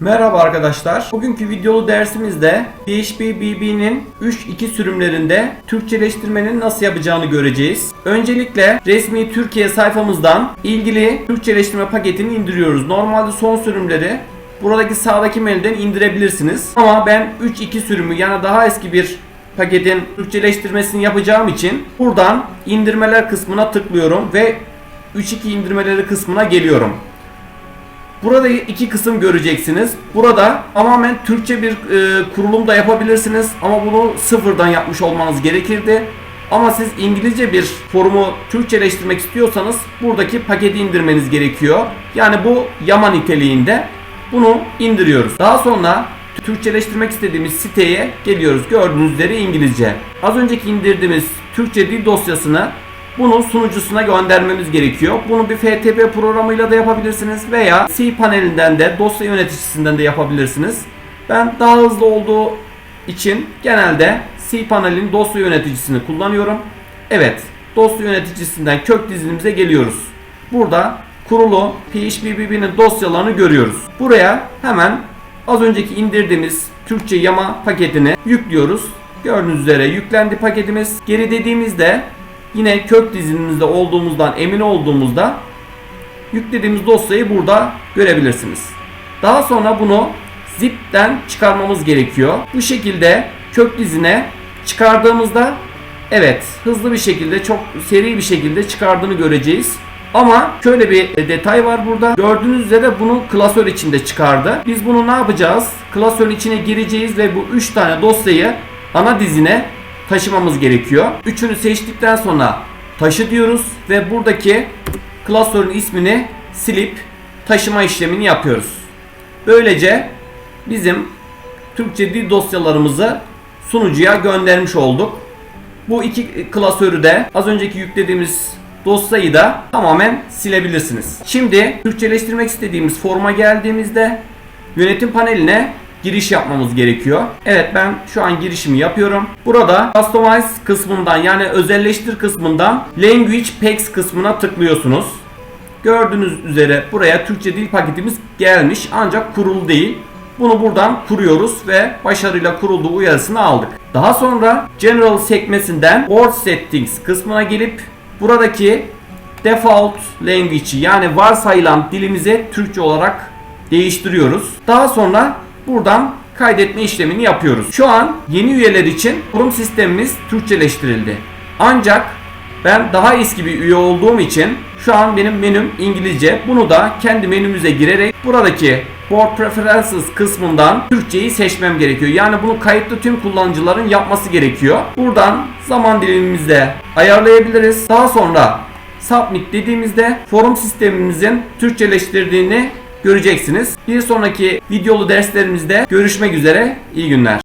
Merhaba arkadaşlar. Bugünkü videolu dersimizde PHP BB'nin 3.2 sürümlerinde Türkçeleştirmenin nasıl yapacağını göreceğiz. Öncelikle resmi Türkiye sayfamızdan ilgili Türkçeleştirme paketini indiriyoruz. Normalde son sürümleri buradaki sağdaki menüden indirebilirsiniz. Ama ben 3.2 sürümü yani daha eski bir paketin Türkçeleştirmesini yapacağım için buradan indirmeler kısmına tıklıyorum ve 3.2 indirmeleri kısmına geliyorum. Burada iki kısım göreceksiniz. Burada tamamen Türkçe bir e, kurulum da yapabilirsiniz ama bunu sıfırdan yapmış olmanız gerekirdi. Ama siz İngilizce bir forumu Türkçeleştirmek istiyorsanız buradaki paketi indirmeniz gerekiyor. Yani bu yama niteliğinde. Bunu indiriyoruz. Daha sonra Türkçeleştirmek istediğimiz siteye geliyoruz. Gördüğünüz üzere İngilizce. Az önceki indirdiğimiz Türkçe dil dosyasını bunu sunucusuna göndermemiz gerekiyor. Bunu bir FTP programıyla da yapabilirsiniz veya C panelinden de dosya yöneticisinden de yapabilirsiniz. Ben daha hızlı olduğu için genelde C panelin dosya yöneticisini kullanıyorum. Evet, dosya yöneticisinden kök dizinimize geliyoruz. Burada kurulu PHPBB'nin dosyalarını görüyoruz. Buraya hemen az önceki indirdiğimiz Türkçe yama paketini yüklüyoruz. Gördüğünüz üzere yüklendi paketimiz. Geri dediğimizde yine kök dizinimizde olduğumuzdan emin olduğumuzda yüklediğimiz dosyayı burada görebilirsiniz. Daha sonra bunu zip'ten çıkarmamız gerekiyor. Bu şekilde kök dizine çıkardığımızda evet hızlı bir şekilde çok seri bir şekilde çıkardığını göreceğiz. Ama şöyle bir detay var burada. Gördüğünüz üzere bunu klasör içinde çıkardı. Biz bunu ne yapacağız? Klasörün içine gireceğiz ve bu 3 tane dosyayı ana dizine taşımamız gerekiyor. Üçünü seçtikten sonra taşı diyoruz ve buradaki klasörün ismini silip taşıma işlemini yapıyoruz. Böylece bizim Türkçe dil dosyalarımızı sunucuya göndermiş olduk. Bu iki klasörü de az önceki yüklediğimiz dosyayı da tamamen silebilirsiniz. Şimdi Türkçeleştirmek istediğimiz forma geldiğimizde yönetim paneline giriş yapmamız gerekiyor. Evet ben şu an girişimi yapıyorum. Burada Customize kısmından yani özelleştir kısmından Language Packs kısmına tıklıyorsunuz. Gördüğünüz üzere buraya Türkçe dil paketimiz gelmiş ancak kurulu değil. Bunu buradan kuruyoruz ve başarıyla kurulduğu uyarısını aldık. Daha sonra General sekmesinden Word Settings kısmına gelip buradaki Default Language'i yani varsayılan dilimize Türkçe olarak değiştiriyoruz. Daha sonra buradan kaydetme işlemini yapıyoruz. Şu an yeni üyeler için kurum sistemimiz Türkçeleştirildi. Ancak ben daha eski bir üye olduğum için şu an benim menüm İngilizce. Bunu da kendi menümüze girerek buradaki Board Preferences kısmından Türkçeyi seçmem gerekiyor. Yani bunu kayıtlı tüm kullanıcıların yapması gerekiyor. Buradan zaman dilimimizde ayarlayabiliriz. Daha sonra Submit dediğimizde forum sistemimizin Türkçeleştirdiğini göreceksiniz. Bir sonraki videolu derslerimizde görüşmek üzere. İyi günler.